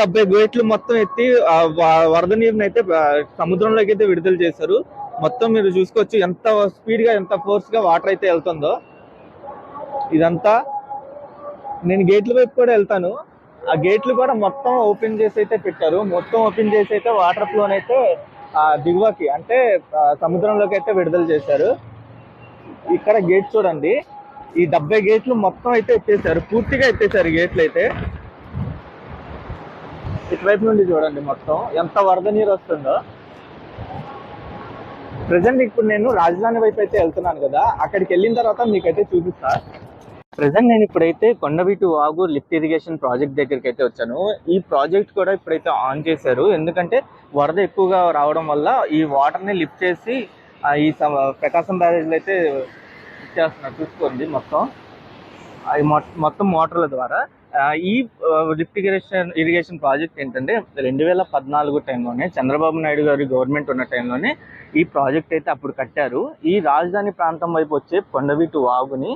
డెబ్బై గేట్లు మొత్తం ఎత్తి వరద నీరుని అయితే సముద్రంలోకి అయితే విడుదల చేశారు. మొత్తం మీరు చూసుకోవచ్చు ఎంత స్పీడ్గా ఎంత ఫోర్స్గా వాటర్ అయితే వెళ్తుందో. ఇదంతా నేను గేట్ల వైపు కూడా వెళ్తాను. ఆ గేట్లు కూడా మొత్తం ఓపెన్ చేసి అయితే పెట్టారు. మొత్తం ఓపెన్ చేసి అయితే వాటర్ ఫ్లోన్ అయితే దిగువకి అంటే సముద్రంలోకి అయితే విడుదల చేశారు. ఇక్కడ గేట్ చూడండి. ఈ డెబ్బై గేట్లు మొత్తం అయితే ఎత్తేసారు. పూర్తిగా ఎత్తేసారు గేట్లు అయితే. ఇటువైపు నుండి చూడండి మొత్తం. ఎంత వరద నీరు వస్తుందో. ప్రజెంట్ ఇప్పుడు నేను రాజధాని వైపు అయితే వెళ్తున్నాను కదా. అక్కడికి వెళ్ళిన తర్వాత మీకైతే చూపిస్తా. ప్రజెంట్ నేను ఇప్పుడైతే Kondaveeti Vagu lift irrigation project దగ్గరికి అయితే వచ్చాను. ఈ ప్రాజెక్ట్ కూడా ఇప్పుడైతే ఆన్ చేశారు. ఎందుకంటే వరద ఎక్కువగా రావడం వల్ల ఈ వాటర్ని లిఫ్ట్ చేసి ఈ ప్రకాశం బ్యారేజ్లో అయితే ఇచ్చేస్తున్నారు చూసుకోండి మొత్తం. అవి మొత్తం మోటార్ల ద్వారా. ఈ లిఫ్ట్ ఇరిగేషన్ ఇరిగేషన్ ప్రాజెక్ట్ ఏంటంటే రెండు వేల పద్నాలుగు టైంలోనే చంద్రబాబు నాయుడు గారి గవర్నమెంట్ ఉన్న టైంలోనే ఈ ప్రాజెక్ట్ అయితే అప్పుడు కట్టారు. ఈ రాజధాని ప్రాంతం వైపు వచ్చే కొండవీటి వాగుని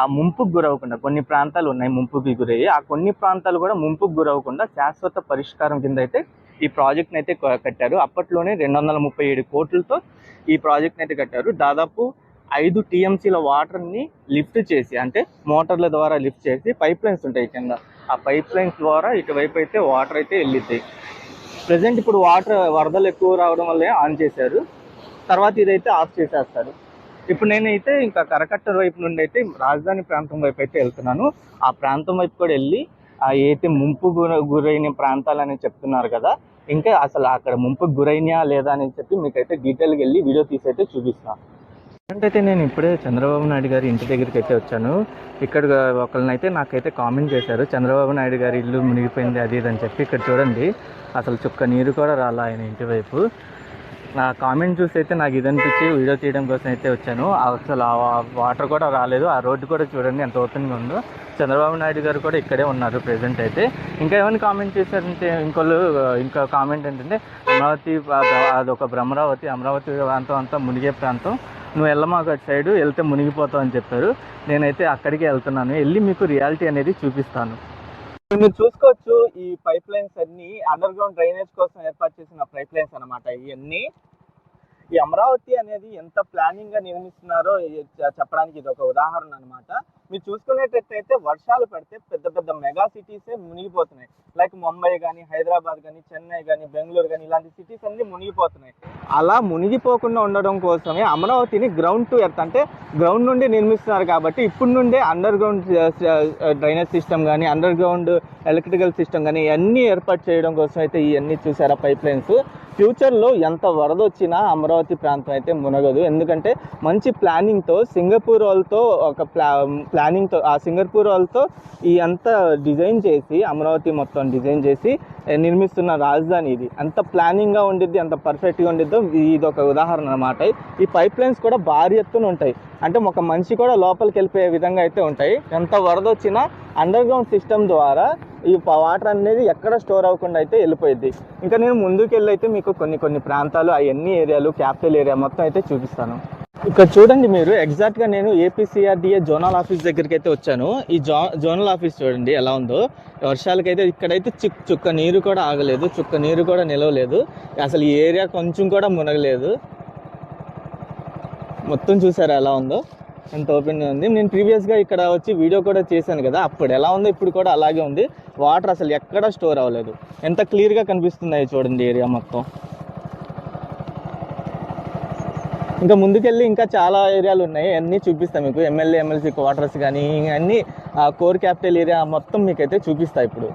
ఆ ముంపుకు గురవకుండా కొన్ని ప్రాంతాలు ఉన్నాయి ముంపుకి గురయ్యి ఆ కొన్ని ప్రాంతాలు కూడా ముంపుకు గురవకుండా శాశ్వత పరిష్కారం కింద అయితే ఈ ప్రాజెక్ట్ని అయితే కట్టారు. అప్పట్లోనే రెండు వందల ముప్పై ఏడు కోట్లతో ఈ ప్రాజెక్ట్ని అయితే కట్టారు. దాదాపు ఐదు టీఎంసీల వాటర్ని లిఫ్ట్ చేసి అంటే మోటార్ల ద్వారా లిఫ్ట్ చేసి పైప్ లైన్స్ ఉంటాయి కింద. ఆ పైప్ లైన్స్ ద్వారా ఇటువైపు అయితే వాటర్ అయితే వెళ్ళిద్ది. ప్రజెంట్ ఇప్పుడు వాటర్ వరదలు ఎక్కువ రావడం వల్లే ఆన్ చేశారు. తర్వాత ఇదైతే ఆఫ్ చేసేస్తారు. ఇప్పుడు నేనైతే ఇంకా కరకట్ట వైపు నుండి అయితే రాజధాని ప్రాంతం వైపు అయితే వెళ్తున్నాను. ఆ ప్రాంతం వైపు కూడా వెళ్ళి అయితే ముంపు గురైన ప్రాంతాలని చెప్తున్నారు కదా ఇంకా అసలు అక్కడ ముంపుకు గురైనా లేదా అని చెప్పి మీకైతే డీటెయిల్గా వెళ్ళి వీడియో తీసి అయితే చూపిస్తాను. అయితే నేను ఇప్పుడే చంద్రబాబు నాయుడు గారి ఇంటి దగ్గరికి అయితే వచ్చాను. ఇక్కడ ఒకరినైతే నాకైతే కామెంట్ చేశారు. చంద్రబాబు నాయుడు గారి ఇల్లు మునిగిపోయింది అది ఇది అని చెప్పి ఇక్కడ చూడండి. అసలు చుక్క నీరు కూడా రాలా ఆయన ఇంటి వైపు. నా కామెంట్ చూసి అయితే నాకు ఇది అనిపించి వీడియో తీయడం కోసం అయితే వచ్చాను. అసలు ఆ వాటర్ కూడా రాలేదు. ఆ రోడ్డు కూడా చూడండి ఎంత ఓపెన్గా ఉందో. చంద్రబాబు నాయుడు గారు కూడా ఇక్కడే ఉన్నారు ప్రెసెంట్ అయితే. ఇంకా ఏమైనా కామెంట్ చేశారంటే ఇంకోళ్ళు ఇంకా కామెంట్ ఏంటంటే అమరావతి అదొక భ్రమరావతి అమరావతి ప్రాంతం అంతా మునిగే ప్రాంతం. నువ్వు వెళ్ళమాకు అటు సైడ్ వెళ్తే మునిగిపోతావు అని చెప్పారు. నేనైతే అక్కడికే వెళ్తున్నాను. వెళ్ళి మీకు రియాలిటీ అనేది చూపిస్తాను. మీరు చూసుకోవచ్చు ఈ పైప్ లైన్స్ అన్ని అండర్ గ్రౌండ్ డ్రైనేజ్ కోసం ఏర్పాటు చేసిన పైప్ లైన్స్ అనమాట ఇవన్నీ ఈ అమరావతి అనేది ఎంత ప్లానింగ్గా నిర్మిస్తున్నారో చెప్పడానికి ఇది ఒక ఉదాహరణ అనమాట మీరు చూసుకునేటట్టయితే వర్షాలు పడితే పెద్ద పెద్ద మెగా సిటీసే మునిగిపోతున్నాయి. లైక్ ముంబై కానీ హైదరాబాద్ కానీ చెన్నై కానీ బెంగళూరు కానీ ఇలాంటి సిటీస్ అన్ని మునిగిపోతున్నాయి. అలా మునిగిపోకుండా ఉండడం కోసమే అమరావతిని గ్రౌండ్ టు ఎర్త్ అంటే గ్రౌండ్ నుండి నిర్మిస్తున్నారు కాబట్టి ఇప్పుడు నుండే అండర్ గ్రౌండ్ డ్రైనేజ్ సిస్టమ్ కానీ అండర్ గ్రౌండ్ ఎలక్ట్రికల్ సిస్టమ్ కానీ ఇవన్నీ ఏర్పాటు చేయడం కోసం అయితే ఇవన్నీ చూసారా పైప్ లైన్స్ ఫ్యూచర్లో ఎంత వరద వచ్చినా అమరావతి ప్రాంతం అయితే మునగదు. ఎందుకంటే మంచి ప్లానింగ్తో సింగపూర్ వాళ్ళతో ఒక ప్లా ప్లానింగ్తో ఆ సింగపూర్ వాళ్ళతో ఈ అంత డిజైన్ చేసి అమరావతి మొత్తం డిజైన్ చేసి నిర్మిస్తున్న రాజధాని ఇది. అంత ప్లానింగ్గా ఉండిద్ది అంత పర్ఫెక్ట్గా ఉండిద్దో ఇది ఒక ఉదాహరణ అనమాట ఈ పైప్ లైన్స్ కూడా భారీ ఎత్తున ఉంటాయి. అంటే ఒక మనిషి కూడా లోపలికి వెళ్ళిపోయే విధంగా అయితే ఉంటాయి. ఎంత వరద వచ్చినా అండర్ గ్రౌండ్ సిస్టమ్ ద్వారా ఈ వాటర్ అనేది ఎక్కడ స్టోర్ అవ్వకుండా అయితే వెళ్ళిపోయింది ఇంకా నేను ముందుకు వెళ్ళి అయితే మీకు కొన్ని కొన్ని ప్రాంతాలు అవన్నీ ఏరియాలు క్యాపిటల్ ఏరియా మొత్తం అయితే చూపిస్తాను. ఇక్కడ చూడండి మీరు ఎగ్జాక్ట్గా నేను ఏపీసీఆర్డీఏ జోనల్ ఆఫీస్ దగ్గరికి అయితే వచ్చాను. ఈ జో జోనల్ ఆఫీస్ చూడండి ఎలా ఉందో. వర్షాలకైతే ఇక్కడైతే చిక్ చుక్క నీరు కూడా ఆగలేదు చుక్క నీరు కూడా నిలవలేదు. అసలు ఈ ఏరియా కొంచెం కూడా మునగలేదు. మొత్తం చూసారా ఎలా ఉందో? ఎంత ఓపెన్ ఉంది. నేను ప్రీవియస్గా ఇక్కడ వచ్చి వీడియో కూడా చేశాను కదా అప్పుడు ఎలా ఉందో ఇప్పుడు కూడా అలాగే ఉంది. వాటర్ అసలు ఎక్కడ స్టోర్ అవ్వలేదు. ఎంత క్లియర్గా కనిపిస్తున్నాయి చూడండి ఏరియా మొత్తం. ఇంకా ముందుకెళ్ళి ఇంకా చాలా ఏరియాలు ఉన్నాయి. అన్నీ చూపిస్తాను మీకు. ఎమ్మెల్యే ఎమ్మెల్సీ క్వార్టర్స్ కానీ అన్నీ కోర్ క్యాపిటల్ ఏరియా మొత్తం మీకైతే చూపిస్తా ఇప్పుడు.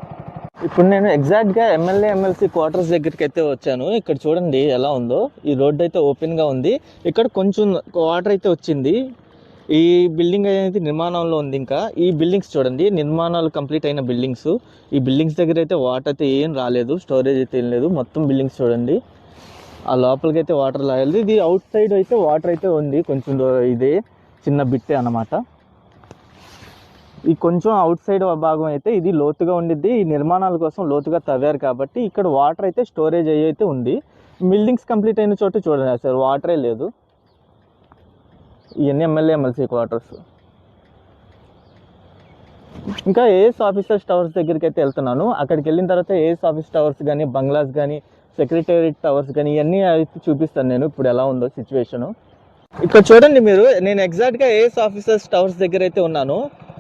ఇప్పుడు నేను ఎగ్జాక్ట్గా ఎమ్మెల్యే ఎమ్మెల్సీ క్వార్టర్స్ దగ్గరికి అయితే వచ్చాను. ఇక్కడ చూడండి ఎలా ఉందో. ఈ రోడ్ అయితే ఓపెన్గా ఉంది. ఇక్కడ కొంచెం వాటర్ అయితే వచ్చింది. ఈ బిల్డింగ్ అనేది నిర్మాణంలో ఉంది ఇంకా. ఈ బిల్డింగ్స్ చూడండి నిర్మాణాలు కంప్లీట్ అయిన బిల్డింగ్స్ ఈ బిల్డింగ్స్ దగ్గర అయితే వాటర్ అయితే ఏం రాలేదు స్టోరేజ్ అయితే ఏం లేదు. మొత్తం బిల్డింగ్స్ చూడండి. ఆ లోపలికి అయితే వాటర్ రాలేదు. ఇది అవుట్ సైడ్ అయితే వాటర్ అయితే ఉంది. కొంచెం ఇదే చిన్న బిట్టే అన్నమాట. ఈ కొంచెం అవుట్ సైడ్ భాగం అయితే ఇది లోతుగా ఉండిద్ది. ఈ నిర్మాణాల కోసం లోతుగా తవ్వారు కాబట్టి ఇక్కడ వాటర్ అయితే స్టోరేజ్ అయ్యి అయితే ఉంది. బిల్డింగ్స్ కంప్లీట్ అయిన చోట చూడండి సార్. వాటరే లేదు. ఇవన్నీ ఎమ్మెల్యే ఎమ్మెల్సీ క్వార్టర్స్ ఇంకా ఏఎస్ ఆఫీసర్స్ టవర్స్ దగ్గరికి అయితే వెళ్తున్నాను. అక్కడికి వెళ్ళిన తర్వాత ఏఎస్ ఆఫీస్ టవర్స్ కానీ బంగ్లాస్ కానీ సెక్రటేరియట్ టవర్స్ కానీ ఇవన్నీ అయితే చూపిస్తాను నేను. ఇప్పుడు ఎలా ఉందో సిచ్యువేషను ఇక్కడ చూడండి మీరు నేను ఎగ్జాక్ట్గా ఏఎస్ ఆఫీసర్స్ టవర్స్ దగ్గర అయితే ఉన్నాను.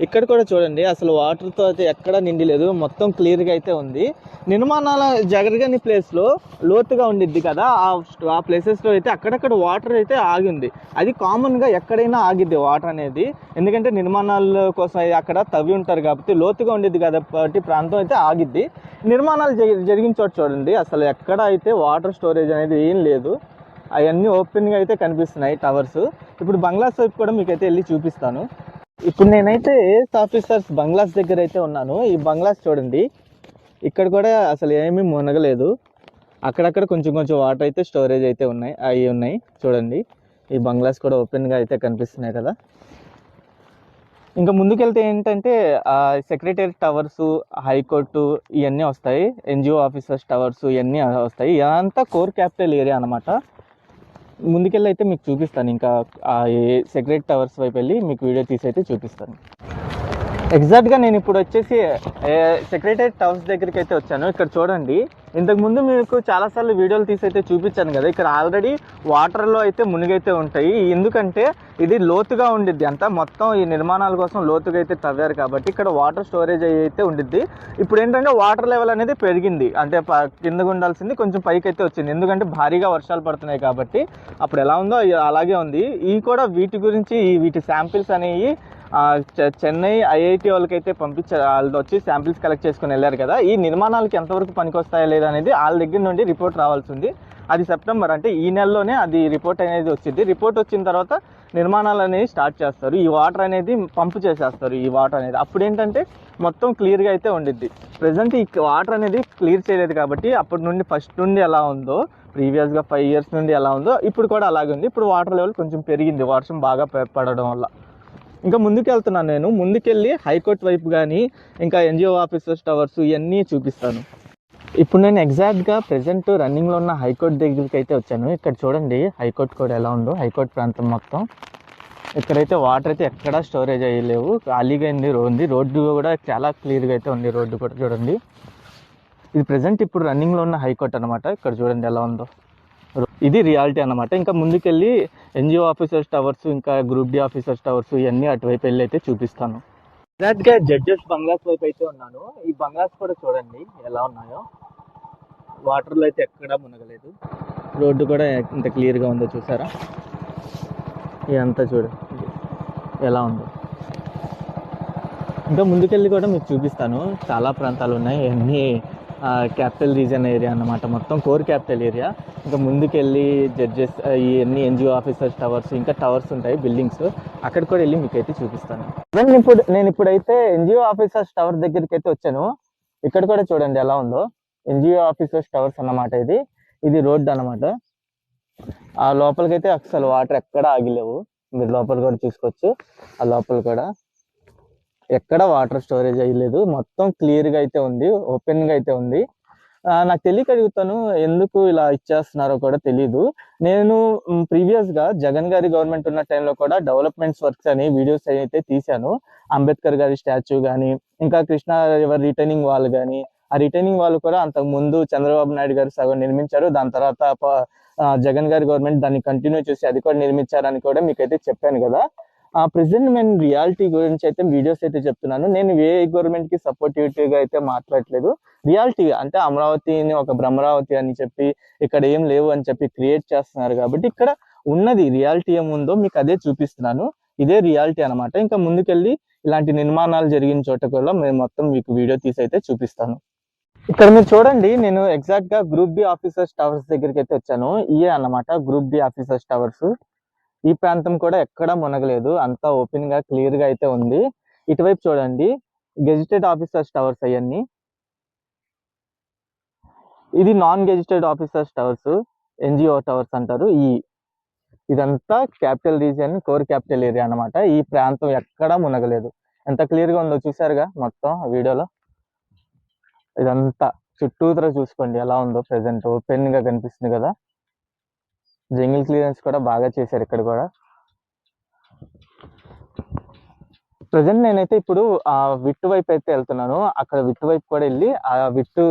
ఇక్కడ కూడా చూడండి అసలు వాటర్తో అయితే ఎక్కడ నిండి లేదు మొత్తం క్లియర్గా అయితే ఉంది. నిర్మాణాల జగరగని ప్లేస్లో లోతుగా ఉండిద్ది కదా ఆ ఆ ప్లేసెస్లో అయితే అక్కడక్కడ వాటర్ అయితే ఆగింది అది కామన్గా ఎక్కడైనా ఆగిద్ది వాటర్ అనేది. ఎందుకంటే నిర్మాణాల కోసం అక్కడ తవ్వి ఉంటారు కాబట్టి లోతుగా ఉండిద్ది కాబట్టి ప్రాంతం అయితే ఆగిద్ది. నిర్మాణాలు జరిగిన చోట చూడండి అసలు ఎక్కడ అయితే వాటర్ స్టోరేజ్ అనేది ఏం లేదు. అవన్నీ ఓపెన్గా అయితే కనిపిస్తున్నాయి టవర్స్ ఇప్పుడు బంగ్లాస్ వైపు కూడా మీకు అయితే వెళ్ళి చూపిస్తాను. ఇప్పుడు నేనైతే ఏఎస్ ఆఫీసర్స్ బంగ్లాస్ దగ్గర అయితే ఉన్నాను. ఈ బంగ్లాస్ చూడండి. ఇక్కడ కూడా అసలు ఏమీ మునగలేదు. అక్కడక్కడ కొంచెం కొంచెం వాటర్ అయితే స్టోరేజ్ అయితే ఉన్నాయి అవి ఉన్నాయి. చూడండి. ఈ బంగ్లాస్ కూడా ఓపెన్గా అయితే కనిపిస్తున్నాయి కదా. ఇంకా ముందుకెళ్తే ఏంటంటే సెక్రటరీ టవర్స్ హైకోర్టు ఇవన్నీ వస్తాయి. ఎన్జిఓ ఆఫీసర్స్ టవర్స్ ఇవన్నీ వస్తాయి. ఇదంతా కోర్ క్యాపిటల్ ఏరియా అనమాట ముందుకెళ్ళి అయితే మీకు చూపిస్తాను. ఇంకా ఆ సెక్రెట్ టవర్స్ వైపు వెళ్ళి మీకు వీడియో తీసి అయితే చూపిస్తాను ఎగ్జాక్ట్గా నేను ఇప్పుడు వచ్చేసి సెక్రటరీ టవర్స్ దగ్గరికి అయితే వచ్చాను. ఇక్కడ చూడండి. ఇంతకుముందు మీకు చాలాసార్లు వీడియోలు తీసి అయితే చూపించాను కదా ఇక్కడ ఆల్రెడీ వాటర్లో అయితే మునిగైతే ఉంటాయి. ఎందుకంటే ఇది లోతుగా ఉండిద్ది అంతా. మొత్తం ఈ నిర్మాణాల కోసం లోతుగా అయితే తవ్వారు కాబట్టి ఇక్కడ వాటర్ స్టోరేజ్ అయితే ఉండిద్ది. ఇప్పుడు ఏంటంటే వాటర్ లెవెల్ అనేది పెరిగింది. అంటే ప- కిందకు ఉండాల్సింది కొంచెం పైకి అయితే వచ్చింది. ఎందుకంటే భారీగా వర్షాలు పడుతున్నాయి కాబట్టి అప్పుడు ఎలా ఉందో అలాగే ఉంది. ఈ కూడా వీటి గురించి వీటి శాంపిల్స్ అనేవి చెన్నై ఐఐటి వాళ్ళకైతే పంపించారు వాళ్ళు వచ్చి శాంపిల్స్ కలెక్ట్ చేసుకుని వెళ్ళారు కదా. ఈ నిర్మాణాలకి ఎంతవరకు పనికొస్తాయా లేదా అనేది వాళ్ళ దగ్గర నుండి రిపోర్ట్ రావాల్సి ఉంది. అది సెప్టెంబర్ అంటే ఈ నెలలోనే అది రిపోర్ట్ అనేది వచ్చింది. రిపోర్ట్ వచ్చిన తర్వాత నిర్మాణాలు అనేవి స్టార్ట్ చేస్తారు. ఈ వాటర్ అనేది పంపు చేసేస్తారు ఈ వాటర్ అనేది. అప్పుడు ఏంటంటే మొత్తం క్లియర్గా అయితే ఉండిద్ది. ప్రజెంట్ ఈ వాటర్ అనేది క్లియర్ చేయలేదు కాబట్టి అప్పటి నుండి ఫస్ట్ నుండి ఎలా ఉందో ప్రీవియస్గా ఫైవ్ ఇయర్స్ నుండి ఎలా ఉందో ఇప్పుడు కూడా అలాగే ఉంది. ఇప్పుడు వాటర్ లెవెల్ కొంచెం పెరిగింది. వర్షం బాగా పడడం వల్ల. ఇంకా ముందుకు వెళ్తున్నాను నేను. ముందుకెళ్ళి హైకోర్టు వైపు కానీ ఇంకా ఎన్జిఓ ఆఫీసర్స్ టవర్స్ ఇవన్నీ చూపిస్తాను. ఇప్పుడు నేను ఎగ్జాక్ట్గా ప్రజెంట్ రన్నింగ్లో ఉన్న హైకోర్టు దగ్గరికి అయితే వచ్చాను. ఇక్కడ చూడండి హైకోర్టు కూడా ఎలా ఉందో. హైకోర్టు ప్రాంతం మొత్తం. ఇక్కడైతే వాటర్ అయితే ఎక్కడా స్టోరేజ్ అయ్యలేవు. ఖాళీగా ఉంది ఉంది. రోడ్డు కూడా చాలా క్లియర్గా అయితే ఉంది. రోడ్డు కూడా చూడండి. ఇది ప్రజెంట్ ఇప్పుడు రన్నింగ్లో ఉన్న హైకోర్టు అనమాట ఇక్కడ చూడండి ఎలా ఉందో. ఇది రియాలిటీ అన్నమాట. ఇంకా ముందుకెళ్ళి ఎన్జిఓ ఆఫీసర్స్ టవర్స్ ఇంకా గ్రూప్ డి ఆఫీసర్స్ టవర్స్ ఇవన్నీ అటువైపు వెళ్ళి అయితే చూపిస్తాను. గా జడ్జెస్ బంగ్లాస్ వైపు అయితే ఉన్నాను. ఈ బంగ్లాస్ కూడా చూడండి ఎలా ఉన్నాయో. వాటర్లో అయితే ఎక్కడా మునగలేదు. రోడ్డు కూడా ఇంత క్లియర్గా ఉందో చూసారా? ఇదంతా చూడు. ఎలా ఉందో. ఇంకా ముందుకెళ్ళి కూడా మీకు చూపిస్తాను. చాలా ప్రాంతాలు ఉన్నాయి. అన్నీ క్యాపిటల్ రీజన్ ఏరియా అన్నమాట. మొత్తం కోర్ క్యాపిటల్ ఏరియా. ఇంకా ముందుకెళ్ళి జడ్జెస్ ఇవన్నీ అన్ని ఎన్జిఓ ఆఫీసర్స్ టవర్స్ ఇంకా టవర్స్ ఉంటాయి బిల్డింగ్స్ అక్కడ కూడా వెళ్ళి మీకు అయితే చూపిస్తాను. నేను ఇప్పుడు నేను ఇప్పుడైతే ఎన్జిఓ ఆఫీసర్స్ టవర్ దగ్గరికి అయితే వచ్చాను. ఇక్కడ కూడా చూడండి ఎలా ఉందో. ఎన్జిఓ ఆఫీసర్స్ టవర్స్ అన్నమాట ఇది. ఇది రోడ్డు అన్నమాట. ఆ లోపలికైతే అసలు వాటర్ ఎక్కడ ఆగిలేవు. మీరు లోపల కూడా చూసుకోవచ్చు. ఆ లోపల కూడా ఎక్కడ వాటర్ స్టోరేజ్ అయ్యలేదు. మొత్తం క్లియర్గా అయితే ఉంది ఓపెన్గా అయితే ఉంది. నాకు తెలియక అడుగుతాను ఎందుకు ఇలా ఇచ్చేస్తున్నారో కూడా తెలియదు నేను ప్రీవియస్గా జగన్ గారి గవర్నమెంట్ ఉన్న టైంలో కూడా డెవలప్మెంట్స్ వర్క్స్ అని వీడియోస్ అయితే తీశాను. అంబేద్కర్ గారి స్టాచ్యూ కానీ ఇంకా కృష్ణా రివర్ రిటైనింగ్ వాల్ కానీ ఆ రిటైనింగ్ వాళ్ళు కూడా అంతకు ముందు చంద్రబాబు నాయుడు గారు సగం నిర్మించారు. దాని తర్వాత జగన్ గారి గవర్నమెంట్ దాన్ని కంటిన్యూ చేసి అది కూడా నిర్మించారని కూడా మీకైతే చెప్పాను కదా. ఆ ప్రెసెంట్ నేను రియాలిటీ గురించి అయితే వీడియోస్ అయితే చెప్తున్నాను. నేను ఏ గవర్నమెంట్కి సపోర్టివిటీగా అయితే మాట్లాడట్లేదు. రియాలిటీ అంటే అమరావతిని ఒక భ్రమరావతి అని చెప్పి ఇక్కడ ఏం లేవు అని చెప్పి క్రియేట్ చేస్తున్నారు కాబట్టి ఇక్కడ ఉన్నది రియాలిటీ ఏముందో మీకు అదే చూపిస్తున్నాను. ఇదే రియాలిటీ అనమాట ఇంకా ముందుకెళ్ళి ఇలాంటి నిర్మాణాలు జరిగిన చోట కూడా మేము మొత్తం మీకు వీడియో తీసి అయితే చూపిస్తాను. ఇక్కడ మీరు చూడండి నేను ఎగ్జాక్ట్గా గ్రూప్ బి ఆఫీసర్స్ టవర్స్ దగ్గరికి అయితే వచ్చాను. ఇయే అన్నమాట గ్రూప్ బి ఆఫీసర్స్ టవర్స్ ఈ ప్రాంతం కూడా ఎక్కడా మునగలేదు. అంతా ఓపెన్గా క్లియర్గా అయితే ఉంది. ఇటువైపు చూడండి. గెజిటెడ్ ఆఫీసర్స్ టవర్స్ అవన్నీ. ఇది non gazetted officers towers. NGO towers అంటారు. ఈ ఇదంతా capital region core capital area అన్నమాట. ఈ ప్రాంతం ఎక్కడా మునగలేదు. ఎంత క్లియర్గా ఉందో చూసారుగా మొత్తం వీడియోలో? ఇదంతా చుట్టూతర చూసుకోండి. ఎలా ఉందో ప్రెసెంట్ ఓపెన్గా కనిపిస్తుంది కదా. జంగిల్ క్లియరెన్స్ కూడా బాగా చేశారు ఇక్కడ కూడా. ప్రజెంట్ నేనైతే ఇప్పుడు ఆ విట్టు వైపు అయితే వెళ్తున్నాను. అక్కడ విట్టు వైపు కూడా వెళ్ళి ఆ విట్టు